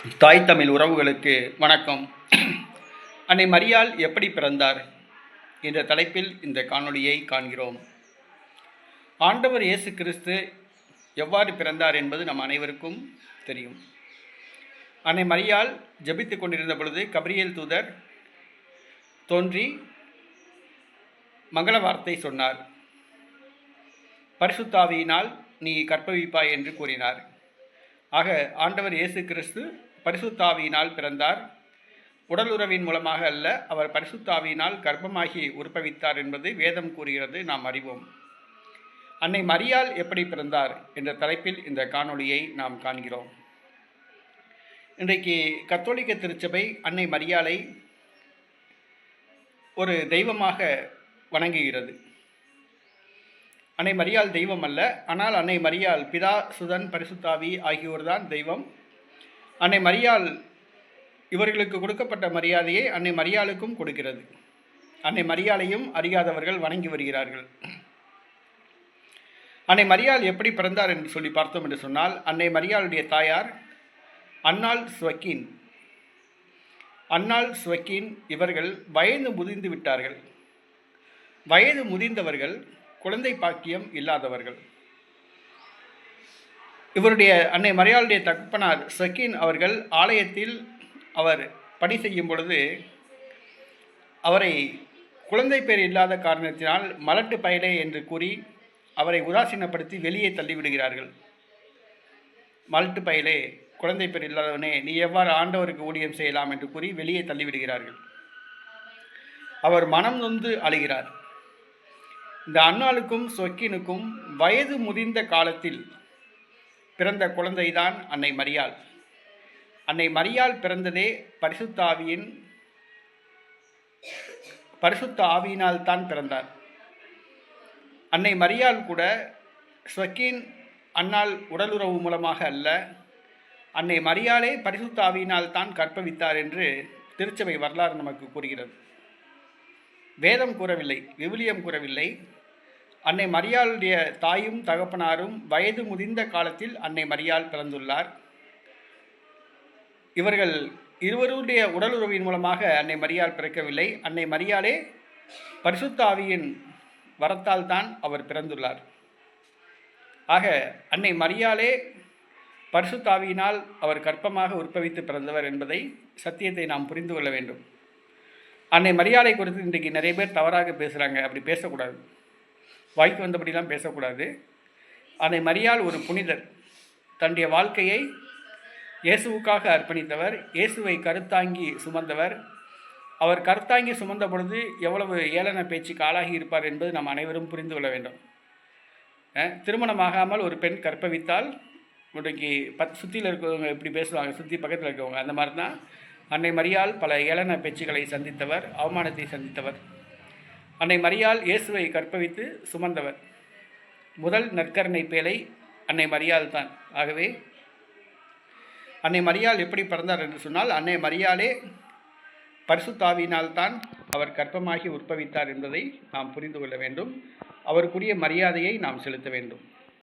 தாய் தமிழ் உறவுகளுக்கு வணக்கம். அன்னை மரியால் எப்படி பிறந்தார் என்ற தலைப்பில் இந்த காணொளியை காண்கிறோம். ஆண்டவர் இயேசு கிறிஸ்து எவ்வாறு பிறந்தார் என்பது நம் அனைவருக்கும் தெரியும். அன்னை மரியால் ஜெபித்துக் கொண்டிருந்த பொழுது கபிரியல் தூதர் தோன்றி மங்கள வார்த்தை சொன்னார். பரிசுத்தாவியினால் நீ கற்பவிப்பாய் என்று கூறினார். ஆக ஆண்டவர் இயேசு கிறிஸ்து பரிசுத்தாவியினால் பிறந்தார். உடலுறவின் மூலமாக அல்ல அவர் பரிசுத்தாவியினால் கர்ப்பமாகி உற்பவித்தார் என்பது வேதம் கூறுகிறது. நாம் அறிவோம். அன்னை மரியால் எப்படி பிறந்தார் என்ற தலைப்பில் இந்த காணொளியை நாம் காண்கிறோம். இன்றைக்கு கத்தோலிக்க திருச்சபை அன்னை மரியாலை ஒரு தெய்வமாக வணங்குகிறது. அன்னை மரியாள் தெய்வம் அல்ல ஆனால் அன்னை மரியாள் பிதா சுதன் பரிசுத்தாவி ஆகியோர்தான் தெய்வம். அன்னை மரியாள் இவர்களுக்கு கொடுக்கப்பட்ட மரியாதையை அன்னை மரியாளுக்கும் கொடுக்கிறது. அன்னை மரியாளையும் அறியாதவர்கள் வணங்கி வருகிறார்கள். அன்னை மரியாள் எப்படி பிறந்தார் என்று சொல்லி பார்த்தோம் என்று சொன்னால் அன்னை மரியாளுடைய தாயார் அன்னாள் ஸ்வக்கீன் அன்னாள் ஸ்வக்கீன் இவர்கள் வயது முதிர்ந்து விட்டார்கள். வயது முதிர்ந்தவர்கள் குழந்தை பாக்கியம் இல்லாதவர்கள். இவருடைய அன்னை மறையாளுடைய தகப்பனார் சக்கீன் அவர்கள் ஆலயத்தில் அவர் பணி செய்யும் பொழுது அவரை குழந்தை பேர் இல்லாத காரணத்தினால் மலட்டு பயலே என்று கூறி அவரை உதாசீனப்படுத்தி வெளியே தள்ளிவிடுகிறார்கள். மலட்டு பயலே குழந்தை பேர் இல்லாதவனே நீ எவ்வாறு ஆண்டவருக்கு ஊழியம் செய்யலாம் என்று கூறி வெளியே தள்ளிவிடுகிறார்கள். அவர் மனம் நொந்து அழுகிறார். இந்த அண்ணாளுக்கும் சொக்கினுக்கும் வயது முதிர்ந்த காலத்தில் பிறந்த குழந்தைதான் அன்னை மரியாள். அன்னை மரியாள் பிறந்ததே பரிசுத்த ஆவியின் பரிசுத்த ஆவியினால் தான் பிறந்தார். அன்னை மரியாள் கூட ஸ்வக்கீன் அன்னாள் உடலுறவு மூலமாக அல்ல அன்னை மரியாளே பரிசுத்த ஆவியினால் தான் கற்பவித்தார் என்று திருச்சபை வரலாறு நமக்கு கூறுகிறது. வேதம் கூறவில்லை விவிலியம் கூறவில்லை அன்னை மரியாளுடைய தாயும் தகப்பனாரும் வயது முதிர்ந்த காலத்தில் அன்னை மரியாள் பிறந்துள்ளார். இவர்கள் இருவருடைய உடலுறவின் மூலமாக அன்னை மரியாள் பிறக்கவில்லை. அன்னை மரியாளே பரிசுத்தாவியின் வரத்தால் தான் அவர் பிறந்துள்ளார். ஆக அன்னை மரியாளே பரிசுத்தாவியினால் அவர் கற்பமாக உற்பவித்து பிறந்தவர் என்பதை சத்தியத்தை நாம் புரிந்து கொள்ள வேண்டும். அன்னை மரியாதை குறித்து இன்றைக்கு நிறைய பேர் தவறாக பேசுகிறாங்க அப்படி பேசக்கூடாது. வாய்க்கு வந்தபடிலாம் பேசக்கூடாது. அதை மறியால் ஒரு புனிதர். தன்னுடைய வாழ்க்கையை இயேசுவுக்காக அர்ப்பணித்தவர் இயேசுவை கருத்தாங்கி சுமந்தவர். அவர் கருத்தாங்கி சுமந்த பொழுது எவ்வளவு ஏளன பேச்சுக்கு ஆளாகி இருப்பார் என்பது நாம் அனைவரும் புரிந்து கொள்ள வேண்டும். திருமணமாகாமல் ஒரு பெண் கற்பவித்தால் இன்றைக்கு பத் சுற்றியில் இருக்கிறவங்க எப்படி பேசுவாங்க சுற்றி பக்கத்தில் இருக்கிறவங்க அந்த மாதிரி தான் அன்னை மறியால் பல ஏளன பேச்சுக்களை சந்தித்தவர் அவமானத்தை சந்தித்தவர். அன்னை மரியால் இயேசுவை கற்பவித்து சுமந்தவர். முதல் நற்கரணை பேலை அன்னை மரியால் தான். ஆகவே அன்னை மரியால் எப்படி பிறந்தார் என்று சொன்னால் அன்னை மரியாலே பரிசுத்தாவினால் தான் அவர் கற்பமாகி உற்பவித்தார் என்பதை நாம் புரிந்து கொள்ள வேண்டும். அவருக்குரிய மரியாதையை நாம் செலுத்த வேண்டும்.